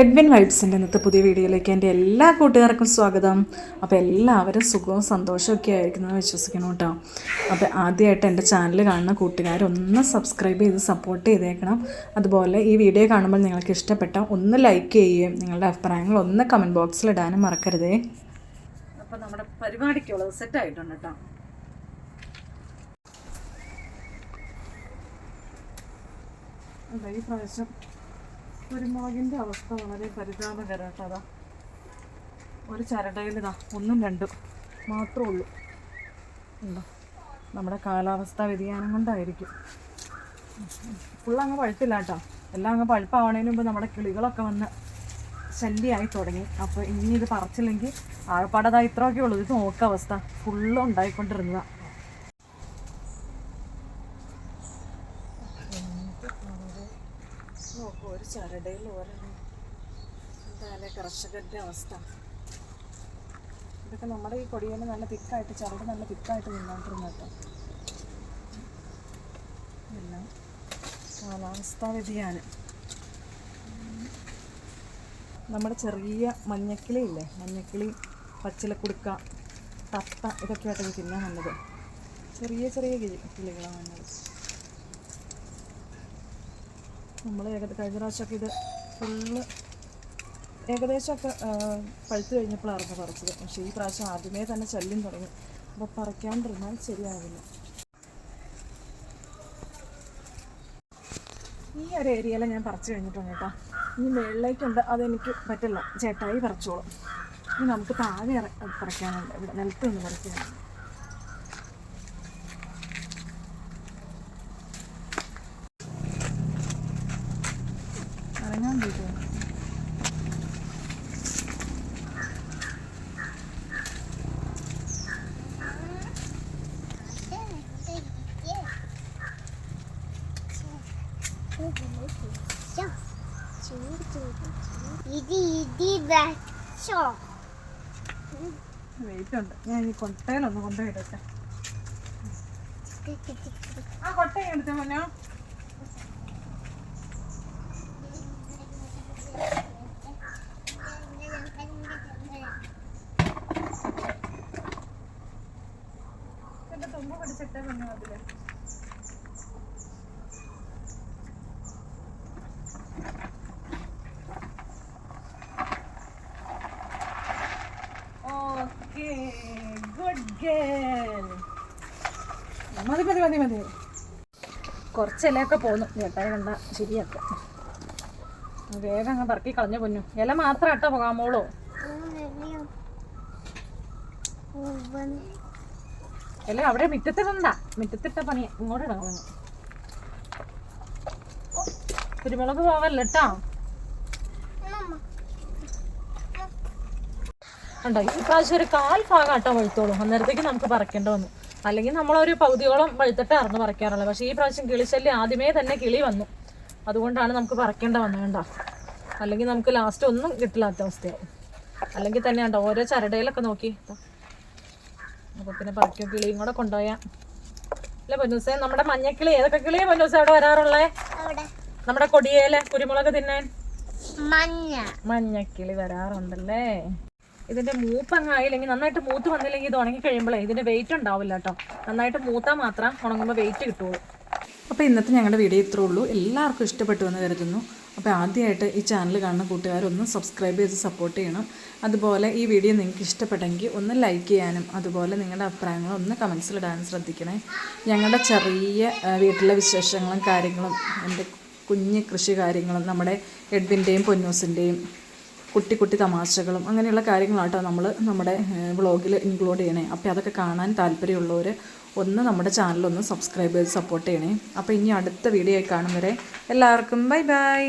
Edwin വൈബ്സിന്റെ ഇന്നത്തെ പുതിയ വീഡിയോയിലേക്ക് എന്റെ എല്ലാ കൂട്ടുകാർക്കും സ്വാഗതം. അപ്പോൾ എല്ലാവരും സുഖവും സന്തോഷവും ഒക്കെ ആയിരിക്കുന്നത് വിശ്വസിക്കണം കേട്ടോ. അപ്പോൾ ആദ്യമായിട്ട് എന്റെ ചാനൽ കാണുന്ന കൂട്ടുകാർ ഒന്ന് സബ്സ്ക്രൈബ് ചെയ്ത് സപ്പോർട്ട് ചെയ്തേക്കണം. അതുപോലെ ഈ വീഡിയോ കാണുമ്പോൾ നിങ്ങൾക്ക് ഇഷ്ടപ്പെട്ട ഒന്ന് ലൈക്ക് ചെയ്യുകയും നിങ്ങളുടെ അഭിപ്രായങ്ങൾ ഒന്ന് കമന്റ് ബോക്സിൽ ഇടാനും മറക്കരുതേ. അപ്പോൾ നമ്മുടെ പരിപാടിക്കുള്ളത് സെറ്റ് ആയിട്ടുണ്ട് കേട്ടോ. ഈ പ്രാവശ്യം കുരുമുളകിന്റെ അവസ്ഥ വളരെ പരിതാപകരം അതാ ഒരു ചരടയിൽ ഇതാ ഒന്നും രണ്ടും മാത്രമേ ഉള്ളൂ. ഉണ്ടോ? നമ്മുടെ കാലാവസ്ഥാ വ്യതിയാനം കൊണ്ടായിരിക്കും. ഫുള്ളങ്ങ് പഴുപ്പില്ല കേട്ടോ. എല്ലാം അങ്ങ് പഴുപ്പാവണതിന് മുമ്പ് നമ്മുടെ കിളികളൊക്കെ വന്ന് ശല്യമായി തുടങ്ങി. അപ്പോൾ ഇനി ഇത് പറിച്ചില്ലെങ്കിൽ ആകപ്പാടതാ ഇത്രയൊക്കെ ഉള്ളൂ. ഇത് നോക്കുക അവസ്ഥ. ഫുള്ള് ഉണ്ടായിക്കൊണ്ടിരുന്നതാണ് നോക്കൂ ഒരു ചരടയിൽ ഒരെണ്ണം എന്തായാലും കർഷകരുടെ അവസ്ഥ. ഇതൊക്കെ നമ്മുടെ ഈ കൊടിയിൽ നല്ല തിക്കായിട്ട് ചരട് നല്ല തിക്കായിട്ട് നിന്നോണ്ടിരുന്നു കേട്ടോ. എല്ലാം കാലാവസ്ഥാ വ്യതിയാനം. നമ്മുടെ ചെറിയ മഞ്ഞക്കിളി ഇല്ലേ? മഞ്ഞക്കിളി പച്ചിലക്കുടുക്ക തത്ത ഇതൊക്കെയായിട്ട് ഇത് തിന്നാൻ വന്നത്. ചെറിയ ചെറിയ കിളി കിളികളാണ് വന്നത്. നമ്മൾ ഏകദേശം കഴിഞ്ഞ പ്രാവശ്യമൊക്കെ ഇത് ഫുള്ള് ഏകദേശമൊക്കെ പഴുത്തു കഴിഞ്ഞപ്പോഴായിരുന്നു പറിച്ചത്. പക്ഷേ ഈ പ്രാവശ്യം ആദ്യമേ തന്നെ ശല്യം തുടങ്ങി. അപ്പോൾ പറിക്കാണ്ടിരുന്നാൽ ശരിയാവില്ല. ഈ ഒരു ഏരിയയിൽ ഞാൻ പറിച്ചു കഴിഞ്ഞിട്ടുണ്ട് കേട്ടോ. ഇനി മുകളിലേക്കുണ്ട് അതെനിക്ക് പറ്റില്ല. ചേട്ടായി പറിച്ചോളും. ഇനി നമുക്ക് താഴെ പറിക്കാനുണ്ട്. ഇവിടെ നിലത്ത് നിന്ന് പറിക്കാനുണ്ട്. പറ്റുമോ ഇത് ഇത് വെച്ചോ. വെയിറ്റ് ഉണ്ട്. ഞാൻ ഈ കൊട്ടയിലൊന്ന് കൊണ്ടുപോയിട്ടെ ആ കൊട്ടയും എടുത്തേ മോനോ. തുമ്പ് പിടിച്ചിട്ടേ പിന്നെ അതിൽ ഗുഡ് ഗേൾ. മതി മതി മതി മതി. കുറച്ച് ഇലയൊക്കെ പോന്നു. ചേട്ടായി കണ്ട ശരിയാക്കാം. വേഗം അങ്ങ് പറക്കി കളഞ്ഞു പൊന്നു. ഇല മാത്രം ഇട്ട പോകാൻ ഇല അവിടെ മുറ്റത്തിടണ്ട മുറ്റത്തിട്ട പണി. ഇങ്ങോട്ട് ഇടണം കുരുമുളക് പോവല്ല കേട്ടോ ഉണ്ടോ ഈ പ്രാവശ്യം ഒരു കാൽ ഭാഗം ആട്ടോ പഴുത്തോളൂ അന്നേരത്തേക്ക് നമുക്ക് പറിക്കേണ്ട വന്നു. അല്ലെങ്കിൽ നമ്മളൊരു പകുതിയോളം പഴുത്തിട്ടായിരുന്നു പറിക്കാറുള്ളത് പക്ഷേ ഈ പ്രാവശ്യം കിളിശല്യം ആദ്യമേ തന്നെ കിളി വന്നു. അതുകൊണ്ടാണ് നമുക്ക് പറിക്കേണ്ട വന്നത് കേട്ടോ അല്ലെങ്കിൽ നമുക്ക് ലാസ്റ്റ് ഒന്നും കിട്ടില്ലാത്ത അവസ്ഥയാവും. അല്ലെങ്കിൽ തന്നെ ഉണ്ടോ ഓരോ ചരടയിലൊക്കെ നോക്കി. അപ്പോൾ പിന്നെ പറിക്കും കിളിയും കൂടെ കൊണ്ടുപോയാ. അല്ലെ പൊന്നൂസേ? നമ്മുടെ മഞ്ഞക്കിളി ഏതൊക്കെ കിളിയെ പൊന്നൂസേ അവിടെ വരാറുള്ളേ? അവിടെ. നമ്മുടെ കൊടിയേലെ കുരുമുളക് തിന്നാൻ? മഞ്ഞ. മഞ്ഞക്കിളി വരാറുണ്ടല്ലേ? ഇതിന്റെ മൂപ്പ് അങ്ങ് ആയില്ലെങ്കിൽ നന്നായിട്ട് മൂത്ത് വന്നില്ലെങ്കിൽ ഇത് ഉണങ്ങി കഴിയുമ്പോഴേ ഇതിന്റെ വെയിറ്റ് ഉണ്ടാവില്ല കേട്ടോ നന്നായിട്ട് മൂത്താൽ മാത്രം ഉണങ്ങുമ്പോൾ വെയിറ്റ് കിട്ടുള്ളൂ. അപ്പോൾ ഇന്നത്തെ ഞങ്ങളുടെ വീഡിയോ ഇത്രേ ഉള്ളൂ. എല്ലാവർക്കും ഇഷ്ടപ്പെട്ടു എന്ന് കരുതുന്നു. അപ്പോൾ ആദ്യമായിട്ട് ഈ ചാനൽ കാണുന്ന കൂട്ടുകാരൊന്ന് സബ്സ്ക്രൈബ് ചെയ്ത് സപ്പോർട്ട് ചെയ്യണം. അതുപോലെ ഈ വീഡിയോ നിങ്ങൾക്ക് ഇഷ്ടപ്പെട്ടെങ്കിൽ ഒന്ന് ലൈക്ക് ചെയ്യാനും അതുപോലെ നിങ്ങളുടെ അഭിപ്രായങ്ങൾ ഒന്ന് കമൻസിൽ ഇടാനും ശ്രദ്ധിക്കണേ. ഞങ്ങളുടെ ചെറിയ വീട്ടിലെ വിശേഷങ്ങളും കാര്യങ്ങളും എന്റെ കുഞ്ഞ് കൃഷി കാര്യങ്ങളും നമ്മുടെ എഡ്വിന്റെയും പൊന്നൂസിന്റെയും കുട്ടി കുട്ടി തമാശകളും അങ്ങനെയുള്ള കാര്യങ്ങളാട്ടോ നമ്മൾ നമ്മുടെ വ്ളോഗിൽ ഇൻക്ലൂഡ് ചെയ്യണേ. അപ്പോൾ അതൊക്കെ കാണാൻ താല്പര്യമുള്ളവർ ഒന്ന് നമ്മുടെ ചാനലൊന്ന് സബ്സ്ക്രൈബ് ചെയ്ത് സപ്പോർട്ട് ചെയ്യണേ. അപ്പോൾ ഇനി അടുത്ത വീഡിയോ കാണും വരെ എല്ലാവർക്കും ബൈ ബൈ